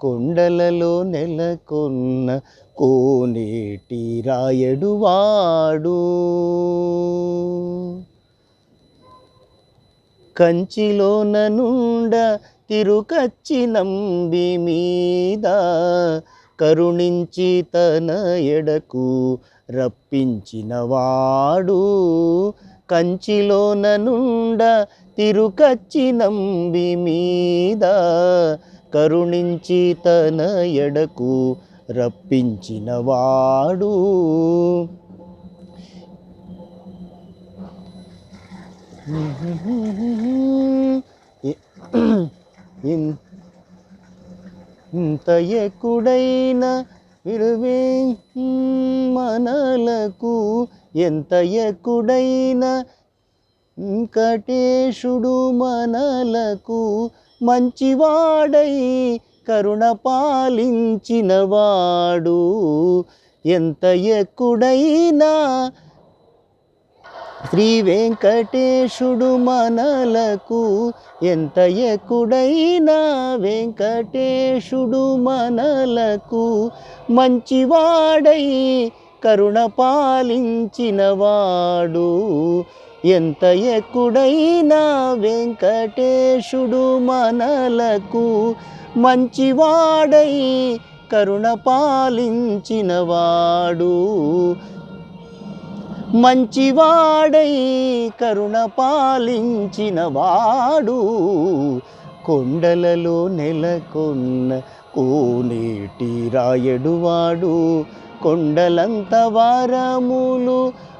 కొండలలో నెలకొన్న కోనేటి రాయడువాడు కంచిలోన నుండ తిరుకచ్చి నంబి మీద కరుణించి తన ఎడకు రప్పించినవాడు కంచిలోన నుండ తిరుకచ్చి నంబి మీద కరుణించి తన ఎడకు రప్పించినవాడు ఇంత ఎక్కుడైన విలువే మనలకు ఎంత ఎక్కుడైన కటేశుడు మనలకు మంచివాడై కరుణ పాలించినవాడు. ఎంత ఎక్కుడైనా శ్రీ వెంకటేశుడు మనలకు ఎంత ఎక్కుడైనా వెంకటేశుడు మనలకు మంచివాడై కరుణ పాలించినవాడు. ఎంత ఎక్కుడైనా వెంకటేశుడు మనలకు మంచివాడై కరుణ పాలించిన వాడు. మంచివాడై కరుణ పాలించినవాడు కొండలలో నెలకొన్న కోనేటి రాయడువాడు కొండలంత వారములు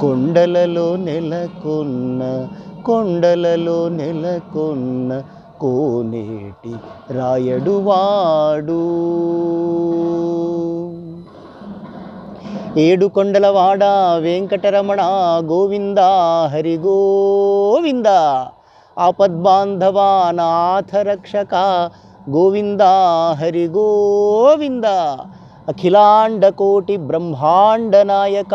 కొండలలో నెలకొన్న కొండలలో నెలకొన్న కోనేటి రాయడువాడు ఏడు కొండలవాడ వెంకటరమణ గోవింద హరి గోవింద ఆపద్బాంధవా నాథరక్షక గోవింద హరి గోవింద అఖిలాండ కోటి బ్రహ్మాండ నాయక